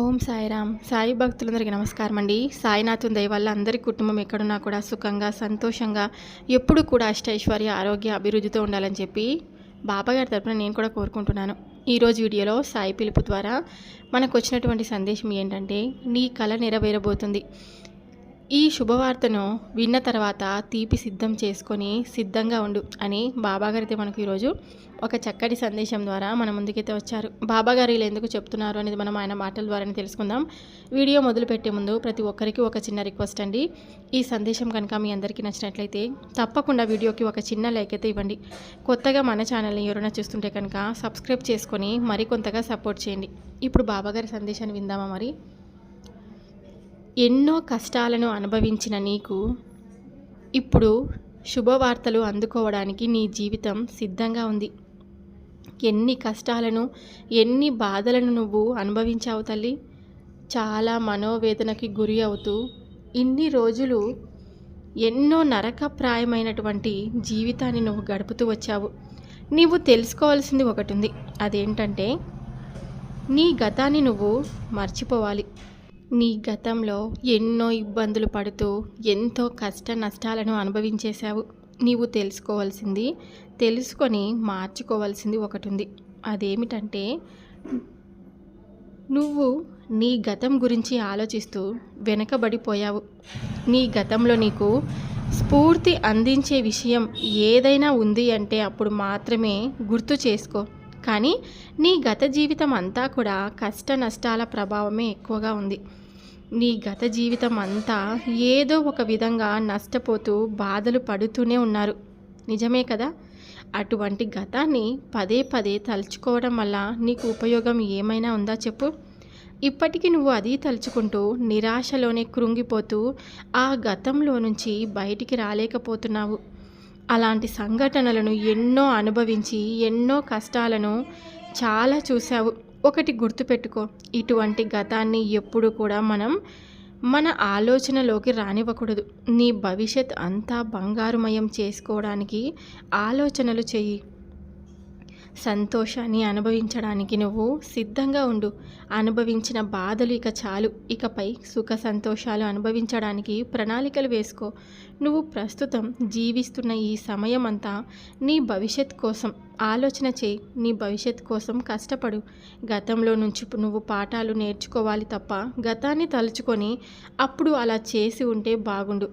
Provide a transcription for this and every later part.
ఓం సాయిరామ్. సాయి భక్తులందరికీ నమస్కారం అండి సాయినాథుని దయ వల్ల అందరి కుటుంబం ఎక్కడున్నా కూడా సుఖంగా సంతోషంగా ఎప్పుడు కూడా అష్టైశ్వర్య ఆరోగ్య అభివృద్ధితో ఉండాలని చెప్పి బాబాగారి తరపున నేను కూడా కోరుకుంటున్నాను. ఈరోజు వీడియోలో సాయి పిలుపు ద్వారా మనకు వచ్చినటువంటి సందేశం ఏంటంటే నీ కళ నెరవేరబోతుంది. ఈ శుభవార్తను విన్న తర్వాత తీపి సిద్ధం చేసుకొని సిద్ధంగా ఉండు అని బాబాగారైతే మనకు ఈరోజు ఒక చక్కటి సందేశం ద్వారా మన ముందుకైతే వచ్చారు. బాబాగారు ఇలా ఎందుకు చెప్తున్నారు అనేది మనం ఆయన మాటల ద్వారానే తెలుసుకుందాం. వీడియో మొదలుపెట్టే ముందు ప్రతి ఒక్కరికి ఒక చిన్న రిక్వెస్ట్ అండి. ఈ సందేశం కనుక మీ అందరికీ నచ్చినట్లయితే తప్పకుండా వీడియోకి ఒక చిన్న లైక్ అయితే ఇవ్వండి. కొత్తగా మన ఛానల్ని ఎవరైనా చూస్తుంటే కనుక సబ్స్క్రైబ్ చేసుకొని మరికొంతగా సపోర్ట్ చేయండి. ఇప్పుడు బాబాగారి సందేశాన్ని విందామా మరి? ఎన్నో కష్టాలను అనుభవించిన నీకు ఇప్పుడు శుభవార్తలు అందుకోవడానికి నీ జీవితం సిద్ధంగా ఉంది. ఎన్ని కష్టాలను ఎన్ని బాధలను నువ్వు అనుభవించావు తల్లి? చాలా మనోవేదనకి గురి అవుతూ ఇన్ని రోజులు ఎన్నో నరకప్రాయమైనటువంటి జీవితాన్ని నువ్వు గడుపుతూ వచ్చావు. నీవు తెలుసుకోవాల్సింది ఒకటి ఉంది. అదేంటంటే నీ గతాన్ని నువ్వు మర్చిపోవాలి. నీ గతంలో ఎన్నో ఇబ్బందులు పడుతూ ఎంతో కష్ట నష్టాలను అనుభవించేశావు. నీవు తెలుసుకోవాల్సింది తెలుసుకొని మార్చుకోవాల్సింది ఒకటి ఉంది అదేమిటంటే నువ్వు నీ గతం గురించి ఆలోచిస్తూ వెనకబడిపోయావు. నీ గతంలో నీకు స్ఫూర్తి అందించే విషయం ఏదైనా ఉంది అంటే అప్పుడు మాత్రమే గుర్తు చేసుకో. కానీ నీ గత జీవితం అంతా కూడా కష్ట నష్టాల ప్రభావమే ఎక్కువగా ఉంది. నీ గత జీవితం అంతా ఏదో ఒక విధంగా నష్టపోతూ బాధలు పడుతూనే ఉన్నారు. నిజమే కదా? అటువంటి గతాన్ని పదే పదే తలుచుకోవడం వల్ల నీకు ఉపయోగం ఏమైనా ఉందా చెప్పు. ఇప్పటికీ నువ్వు అది తలుచుకుంటూ నిరాశలోనే కృంగిపోతూ ఆ గతంలో నుంచి బయటికి రాలేకపోతున్నావు. అలాంటి సంఘటనలను ఎన్నో అనుభవించి ఎన్నో కష్టాలను చాలా చూసావు ఒకటి గుర్తుపెట్టుకో. ఇటువంటి గతాన్ని ఎప్పుడు కూడా మనం మన ఆలోచనలోకి రానివ్వకూడదు. నీ భవిష్యత్ అంతా బంగారుమయం చేసుకోవడానికి ఆలోచనలు చెయ్యి. సంతోషాన్ని అనుభవించడానికి నువ్వు సిద్ధంగా ఉండు. అనుభవించిన బాధలు ఇక చాలు. ఇకపై సుఖ సంతోషాలు అనుభవించడానికి ప్రణాళికలు వేసుకో. నువ్వు ప్రస్తుతం జీవిస్తున్న ఈ సమయం అంతా నీ భవిష్యత్ కోసం. ఆలోచన చేయి. నీ భవిష్యత్ కోసం కష్టపడు. గతంలో నుంచి నువ్వు పాఠాలు నేర్చుకోవాలి తప్ప గతాన్ని తలుచుకొని అప్పుడు అలా చేసి ఉంటే బాగుండు.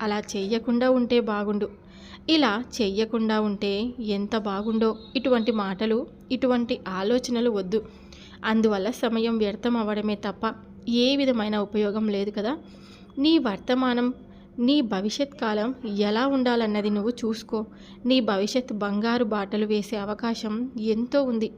అలా చేయకుండా ఉంటే బాగుండు. ఇలా చెయ్యకుండా ఉంటే ఎంత బాగుండో. ఇటువంటి మాటలు ఇటువంటి ఆలోచనలు వద్దు. అందువల్ల సమయం వ్యర్థం అవ్వడమే తప్ప ఏ విధమైన ఉపయోగం లేదు కదా. నీ వర్తమానం నీ భవిష్యత్ కాలం ఎలా ఉండాలన్నది నువ్వు చూసుకో. నీ భవిష్యత్ బంగారు బాటలు వేసే అవకాశం ఎంతో ఉంది.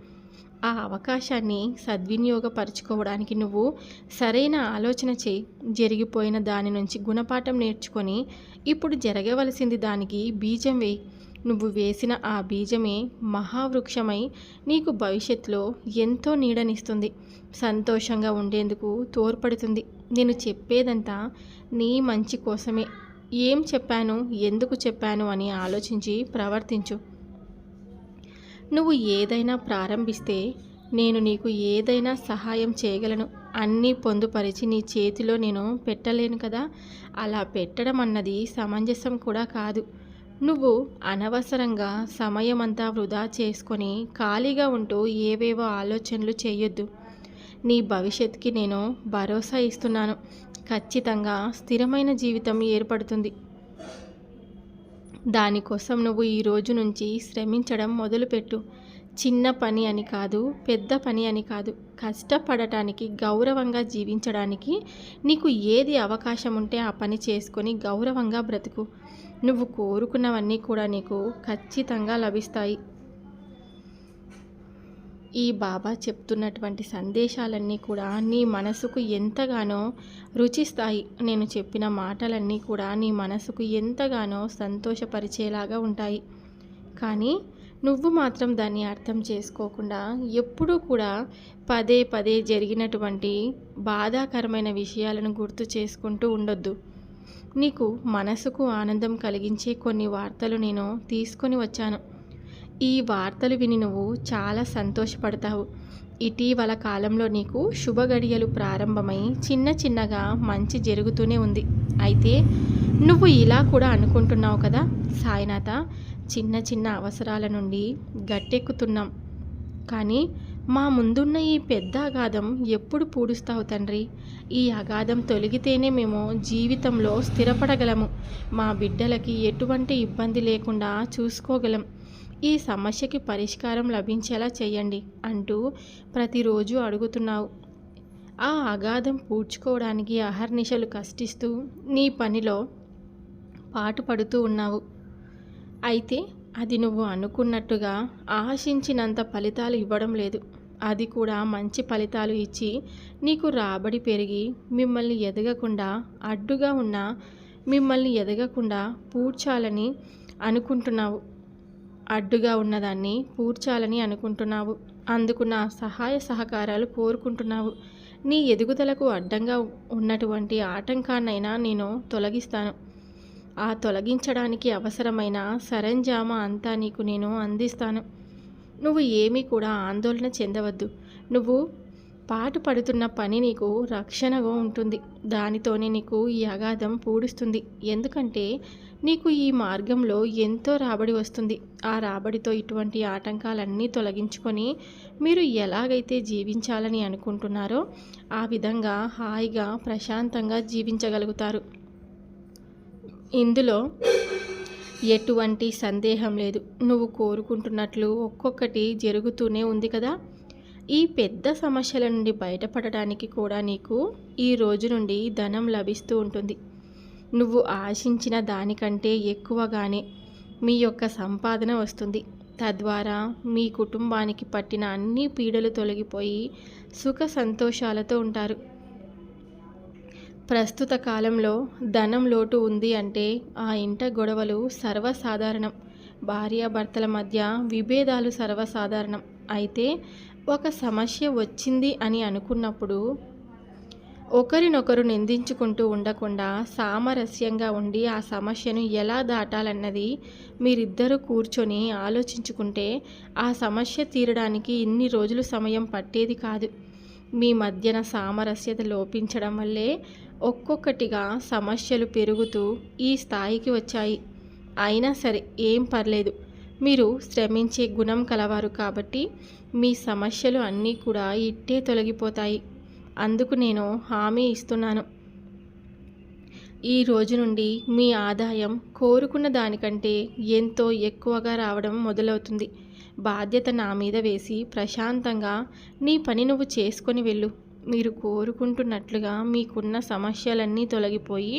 ఆ అవకాశాన్ని సద్వినియోగపరచుకోవడానికి నువ్వు సరైన ఆలోచన చేయి జరిగిపోయిన దాని నుంచి గుణపాఠం నేర్చుకొని ఇప్పుడు జరగవలసింది దానికి బీజం వేయి. నువ్వు వేసిన ఆ బీజమే మహావృక్షమై నీకు భవిష్యత్తులో ఎంతో నీడనిస్తుంది. సంతోషంగా ఉండేందుకు తోడ్పడుతుంది. నేను చెప్పేదంతా నీ మంచి కోసమే. ఏం చెప్పాను? ఎందుకు చెప్పాను? అని ఆలోచించి ప్రవర్తించు. నువ్వు ఏదైనా ప్రారంభిస్తే నేను నీకు ఏదైనా సహాయం చేయగలను. అన్నీ పొందుపరిచి నీ చేతిలో నేను పెట్టలేను కదా? అలా పెట్టడం అన్నది సమంజసం కూడా కాదు. నువ్వు అనవసరంగా సమయం అంతా వృధా చేసుకొని ఖాళీగా ఉంటూ ఏవేవో ఆలోచనలు చేయొద్దు. నీ భవిష్యత్తుకి నేను భరోసా ఇస్తున్నాను. ఖచ్చితంగా స్థిరమైన జీవితం ఏర్పడుతుంది. దానికోసం నువ్వు ఈ రోజు నుంచి శ్రమించడం మొదలుపెట్టు. చిన్న పని అని కాదు పెద్ద పని అని కాదు. కష్టపడటానికి గౌరవంగా జీవించడానికి నీకు ఏది అవకాశం ఉంటే ఆ పని చేసుకొని గౌరవంగా బ్రతుకు. నువ్వు కోరుకున్నవన్నీ కూడా నీకు ఖచ్చితంగా లభిస్తాయి. ఈ బాబా చెప్తున్నటువంటి సందేశాలన్నీ కూడా నీ మనసుకు ఎంతగానో రుచిస్తాయి. నేను చెప్పిన మాటలన్నీ కూడా నీ మనసుకు ఎంతగానో సంతోషపరిచేలాగా ఉంటాయి. కానీ నువ్వు మాత్రం దాన్ని అర్థం చేసుకోకుండా ఎప్పుడూ కూడా పదే పదే జరిగినటువంటి బాధాకరమైన విషయాలను గుర్తు చేసుకుంటూ ఉండొద్దు. నీకు మనసుకు ఆనందం కలిగించే కొన్ని వార్తలు నేను తీసుకొని వచ్చాను. ఈ వార్తలు విని నువ్వు చాలా సంతోషపడతావు. ఇటీవల కాలంలో నీకు శుభ గడియలు ప్రారంభమై చిన్న చిన్నగా మంచి జరుగుతూనే ఉంది. అయితే నువ్వు ఇలా కూడా అనుకుంటున్నావు కదా? సాయినాథ చిన్న చిన్న అవసరాల నుండి గట్టెక్కుతున్నాం. కానీ మా ముందున్న ఈ పెద్ద అగాధం ఎప్పుడు పూడుస్తావు తండ్రి? ఈ అగాధం తొలగితేనే మేము జీవితంలో స్థిరపడగలము. మా బిడ్డలకి ఎటువంటి ఇబ్బంది లేకుండా చూసుకోగలం. ఈ సమస్యకి పరిష్కారం లభించేలా చేయండి అంటూ ప్రతిరోజు అడుగుతున్నావు. ఆ అగాధం పూడ్చుకోవడానికి అహర్నిశలు కష్టిస్తూ నీ పనిలో పాటుపడుతూ ఉన్నావు. అయితే అది నువ్వు అనుకున్నట్టుగా ఆశించినంత ఫలితాలు ఇవ్వడం లేదు. అది కూడా మంచి ఫలితాలు ఇచ్చి నీకు రాబడి పెరిగి మిమ్మల్ని ఎదగకుండా అడ్డుగా ఉన్న మిమ్మల్ని ఎదగకుండా పూడ్చాలని అనుకుంటున్నావు. అడ్డుగా ఉన్నదాన్ని పూడ్చాలని అనుకుంటున్నావు. అందుకు నా సహాయ సహకారాలు కోరుకుంటున్నావు. నీ ఎదుగుదలకు అడ్డంగా ఉన్నటువంటి ఆటంకాన్నైనా నేను తొలగిస్తాను. ఆ తొలగించడానికి అవసరమైన సరంజామా అంతా నీకు నేను అందిస్తాను. నువ్వు ఏమీ కూడా ఆందోళన చెందవద్దు. నువ్వు పాటు పడుతున్న పని నీకు రక్షణగా ఉంటుంది. దానితోనే నీకు ఈ అగాధం పూడుస్తుంది. ఎందుకంటే నీకు ఈ మార్గంలో ఎంతో రాబడి వస్తుంది. ఆ రాబడితో ఇటువంటి ఆటంకాలన్నీ తొలగించుకొని మీరు ఎలాగైతే జీవించాలని అనుకుంటున్నారో ఆ విధంగా హాయిగా ప్రశాంతంగా జీవించగలుగుతారు. ఇందులో ఎటువంటి సందేహం లేదు. నువ్వు కోరుకుంటున్నట్లు ఒక్కొక్కటి జరుగుతూనే ఉంది కదా. ఈ పెద్ద సమస్యల నుండి బయటపడడానికి కూడా నీకు ఈ రోజు నుండి ధనం లభిస్తూ ఉంటుంది. నువ్వు ఆశించిన దానికంటే ఎక్కువగానే మీ యొక్క సంపాదన వస్తుంది. తద్వారా మీ కుటుంబానికి పట్టిన అన్ని పీడలు తొలగిపోయి సుఖ సంతోషాలతో ఉంటారు. ప్రస్తుత కాలంలో ధనం లోటు ఉంది అంటే ఆ ఇంట గొడవలు సర్వసాధారణం. భార్యాభర్తల మధ్య విభేదాలు సర్వసాధారణం. అయితే ఒక సమస్య వచ్చింది అని అనుకున్నప్పుడు ఒకరినొకరు నిందించుకుంటూ ఉండకుండా సామరస్యంగా ఉండి ఆ సమస్యను ఎలా దాటాలన్నది మీరిద్దరూ కూర్చొని ఆలోచించుకుంటే ఆ సమస్య తీరడానికి ఇన్ని రోజులు సమయం పట్టేది కాదు. మీ మధ్యన సామరస్యత లోపించడం వల్లే ఒక్కొక్కటిగా సమస్యలు పెరుగుతూ ఈ స్థాయికి వచ్చాయి. అయినా సరే ఏం పర్లేదు. మీరు శ్రమించే గుణం కలవారు కాబట్టి మీ సమస్యలు అన్నీ కూడా ఇట్టే తొలగిపోతాయి. అందుకు నేను హామీ ఇస్తున్నాను. ఈ రోజు నుండి మీ ఆదాయం కోరుకున్న దానికంటే ఎంతో ఎక్కువగా రావడం మొదలవుతుంది. బాధ్యత నా మీద వేసి ప్రశాంతంగా నీ పని నువ్వు చేసుకొని వెళ్ళు. మీరు కోరుకుంటున్నట్లుగా మీకున్న సమస్యలన్నీ తొలగిపోయి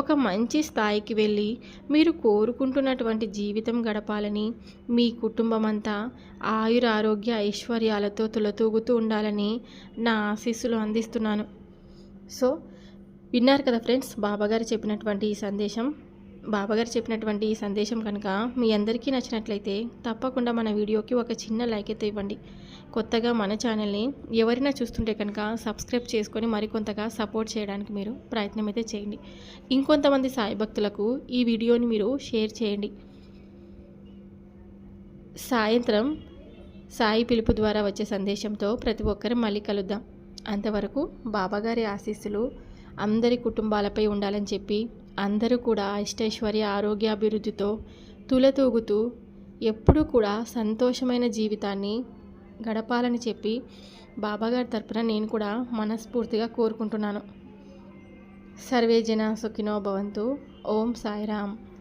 ఒక మంచి స్థాయికి వెళ్ళి మీరు కోరుకుంటున్నటువంటి జీవితం గడపాలని మీ కుటుంబం అంతా ఆయుర ఆరోగ్య ఐశ్వర్యాలతో తులతూగుతూ ఉండాలని నా ఆశీస్సులు అందిస్తున్నాను. సో విన్నారు కదా ఫ్రెండ్స్ బాబాగారు చెప్పినటువంటి ఈ సందేశం. బాబాగారు చెప్పినటువంటి ఈ సందేశం కనుక మీ అందరికీ నచ్చినట్లయితే తప్పకుండా మన వీడియోకి ఒక చిన్న లైక్ అయితే ఇవ్వండి. కొత్తగా మన ఛానల్ని ఎవరైనా చూస్తుంటే కనుక సబ్స్క్రైబ్ చేసుకొని మరికొంతగా సపోర్ట్ చేయడానికి మీరు ప్రయత్నం అయితే చేయండి. ఇంకొంతమంది సాయి భక్తులకు ఈ వీడియోని మీరు షేర్ చేయండి. సాయంత్రం సాయి పిలుపు ద్వారా వచ్చే సందేశంతో ప్రతి ఒక్కరూ మళ్ళీ కలుద్దాం. అంతవరకు బాబాగారి ఆశీస్సులు అందరి కుటుంబాలపై ఉండాలని చెప్పి అందరూ కూడా ఇష్టైశ్వర్య ఆరోగ్యాభివృద్ధితో తులతూగుతూ ఎప్పుడూ కూడా సంతోషమైన జీవితాన్ని గడపాలని చెప్పి బాబాగారి తరపున నేను కూడా మనస్ఫూర్తిగా కోరుకుంటున్నాను. సర్వే జన సుఖినో భవంతు. ఓం సాయిరామ్.